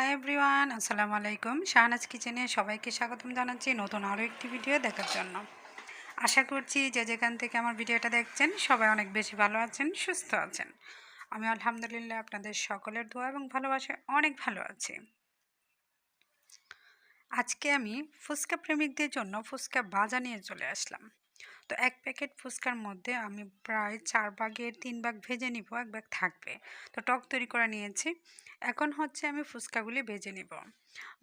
Hi everyone আসসালামু আলাইকুম। শাহনাজ কিচেনে সবাইকে স্বাগতম জানাচ্ছি নতুন আরও একটি ভিডিও দেখার জন্য। আশা করছি যে যেখান থেকে আমার ভিডিওটা দেখছেন, সবাই অনেক বেশি ভালো আছেন, সুস্থ আছেন। আমি আলহামদুলিল্লাহ আপনাদের সকলের দোয়া এবং ভালোবাসায় অনেক ভালো আছি। আজকে আমি ফুচকা প্রেমিকদের জন্য ফুচকা বাজা নিয়ে চলে আসলাম। তো এক প্যাকেট ফুচকার মধ্যে আমি প্রায় চার ভাগের তিন ভাগ ভেজে নিব, এক ভাগ থাকবে। তো টক তৈরি করে নিয়েছি। এখন হচ্ছে আমি ফুচকাগুলি ভেজে নিব।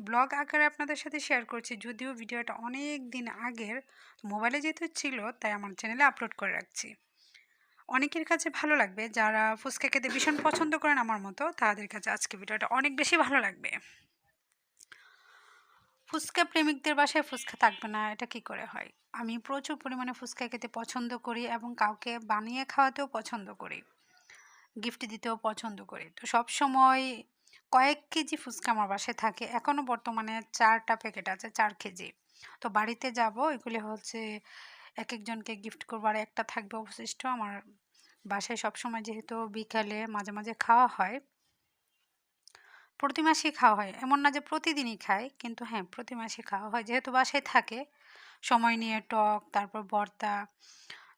ব্লগ আকারে আপনাদের সাথে শেয়ার করছি, যদিও ভিডিওটা অনেক দিন আগের মোবাইলে যেহেতু ছিল, তাই আমার চ্যানেলে আপলোড করে রাখছি। অনেকের কাছে ভালো লাগবে, যারা ফুচকা খেতে ভীষণ পছন্দ করেন আমার মতো, তাদের কাছে আজকে ভিডিওটা অনেক বেশি ভালো লাগবে। ফুচকা প্রেমিকদের বাসায় ফুচকা থাকবে না, এটা কি করে হয়? আমি প্রচুর পরিমাণে ফুচকা খেতে পছন্দ করি এবং কাউকে বানিয়ে খাওয়াতেও পছন্দ করি গিফট দিতেও পছন্দ করি। তো সব সময় কয়েক কেজি ফুচকা আমার বাসায় থাকে এখনও বর্তমানে চারটা প্যাকেট আছে, চার কেজি। তো বাড়িতে যাব, এগুলি হচ্ছে এক একজনকে গিফট করবার একটা থাকবে অবশিষ্ট। আমার বাসায় সবসময় যেহেতু বিকালে মাঝে মাঝে খাওয়া হয়, প্রতি মাসেই খাওয়া হয়। এমন না যে প্রতিদিনই খাই, কিন্তু হ্যাঁ প্রতি মাসে খাওয়া হয়। যেহেতু বাসায় থাকে সময় নিয়ে টক, তারপর ভর্তা,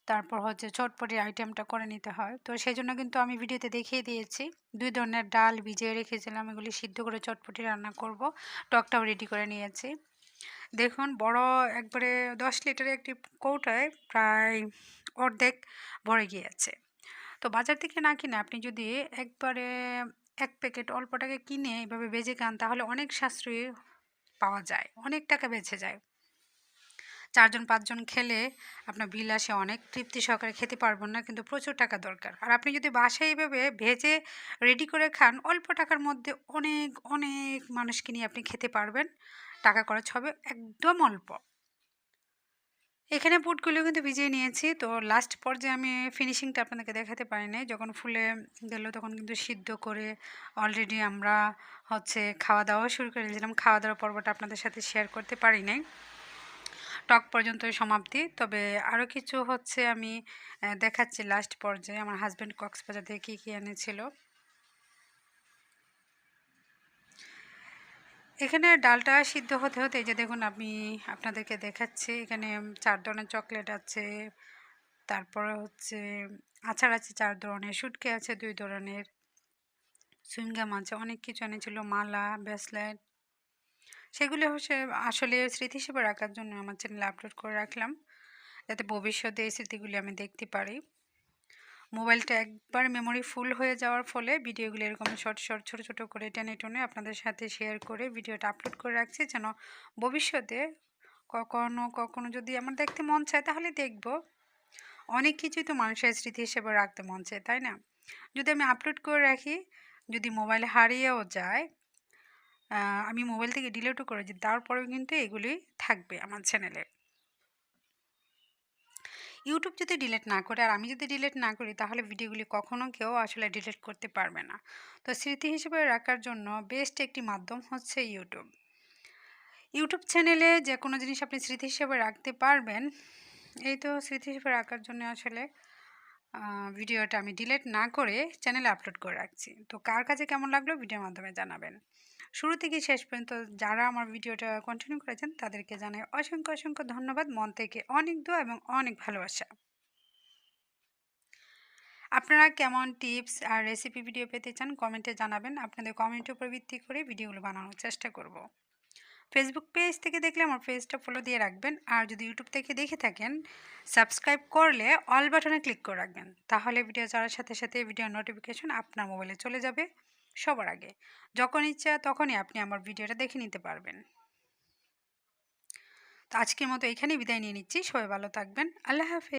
তারপর হচ্ছে চটপটির আইটেমটা করে নিতে হয়। তো সেই জন্য কিন্তু আমি ভিডিওতে দেখিয়ে দিয়েছি। দুই ধরনের ডাল ভিজিয়ে রেখেছিলাম, এগুলি সিদ্ধ করে চটপটি রান্না করব। টকটাও রেডি করে নিয়েছি। দেখুন, বড় একবারে দশ লিটারের একটি কৌটায় প্রায় অর্ধেক ভরে গিয়েছে। তো বাজার থেকে না কিনে আপনি যদি একবারে এক প্যাকেট অল্প টাকা কিনে এভাবে বেজে খান, তাহলে অনেক সাশ্রয়ী পাওয়া যায়, অনেক টাকা বেঁচে যায়। চারজন, পাঁচজন খেলে আপনার বিল আসে অনেক। তৃপ্তি সহকারে খেতে পারবেন না, কিন্তু প্রচুর টাকা দরকার। আর আপনি যদি বাসায় এইভাবে ভেজে রেডি করে খান, অল্প টাকার মধ্যে অনেক অনেক মানুষকে নিয়ে আপনি খেতে পারবেন। টাকা খরচ হবে একদম অল্প। এখানে বুটগুলো কিন্তু ভিজিয়ে নিয়েছি। তো লাস্ট পর্যায়ে আমি ফিনিশিংটা আপনাদেরকে দেখাতে পারি নাই যখন ফুলে গেল তখন কিন্তু সিদ্ধ করে অলরেডি আমরা হচ্ছে খাওয়া দাওয়া শুরু করে দিয়েছিলাম খাওয়া দাওয়ার পর্বটা আপনাদের সাথে শেয়ার করতে পারি নাই টক পর্যন্ত সমাপ্তি। তবে আরও কিছু হচ্ছে আমি দেখাচ্ছি লাস্ট পর্যায়ে আমার হাজব্যান্ড কক্সবাজার থেকে কী কী এনেছিল। এখানে ডালটা সিদ্ধ হতে হতে যে দেখুন আমি আপনাদেরকে দেখাচ্ছি, এখানে চার ধরনের চকলেট আছে, তারপরে হচ্ছে আচার আছে চার ধরনের, শুটকে আছে দুই ধরনের সুইংগাম আছে, অনেক কিছু এনেছিল, মালা ব্রেসলেট সেগুলি হচ্ছে আসলে স্মৃতি হিসেবে রাখার জন্য আমার চ্যানেলে আপলোড করে রাখলাম। যাতে ভবিষ্যতে এই স্মৃতিগুলি আমি দেখতে পারি। মোবাইলটা একবার মেমোরি ফুল হয়ে যাওয়ার ফলে ভিডিওগুলো এরকম শর্ট শর্ট ছোটো ছোটো করে টেনে টেনে আপনাদের সাথে শেয়ার করে ভিডিওটা আপলোড করে রাখছি যেন ভবিষ্যতে কখনো কখনো যদি আমার দেখতে মন চায় তাহলে দেখব। অনেক কিছুই তো মানুষের স্মৃতি হিসেবে রাখতে মন চায়, তাই না? যদি আমি আপলোড করে রাখি, যদি মোবাইল হারিয়েও যায় আমি মোবাইল থেকে ডিলিটও করেছি। তারপরেও কিন্তু এগুলি থাকবে আমার চ্যানেলে ইউটিউব যদি ডিলিট না করে, আর আমি যদি ডিলিট না করি, তাহলে ভিডিওগুলি কখনো কেউ আসলে ডিলিট করতে পারবে না। তো স্মৃতি হিসেবে রাখার জন্য বেস্ট একটি মাধ্যম হচ্ছে ইউটিউব ইউটিউব চ্যানেলে যে কোনো জিনিস আপনি স্মৃতি হিসেবে রাখতে পারবেন। এই তো স্মৃতি হিসেবে রাখার জন্য আসলে ভিডিওটা আমি ডিলিট না করে চ্যানেলে আপলোড করে রাখছি। তো কার কাছে কেমন লাগল ভিডিওর মাধ্যমে জানাবেন। শুরু থেকে শেষ পর্যন্ত যারা আমার ভিডিওটা কন্টিনিউ করেছেন, তাদেরকে জানাই অসংখ্য অসংখ্য ধন্যবাদ। মন থেকে অনেক দোয়া এবং অনেক ভালোবাসা। আপনারা কেমন টিপস আর রেসিপি ভিডিও পেতে চান কমেন্টে জানাবেন। আপনাদের কমেন্টের উপর ভিত্তি করে ভিডিওগুলো বানানোর চেষ্টা করব। ফেসবুক পেজ থেকে দেখলে আমার পেজটা ফলো দিয়ে রাখবেন। আর যদি ইউটিউব থেকে দেখে থাকেন সাবস্ক্রাইব করলে অল বাটনে ক্লিক করে রাখবেন। তাহলে ভিডিও যাওয়ার সাথে সাথে ভিডিও নোটিফিকেশন আপনার মোবাইলে চলে যাবে সবার আগে। যখন ইচ্ছা তখনই আপনি আমার ভিডিওটা দেখে নিতে পারবেন। তো আজকের মতো এখানেই বিদায় নিয়ে নিচ্ছি। সবাই ভালো থাকবেন। আল্লাহ হাফেজ।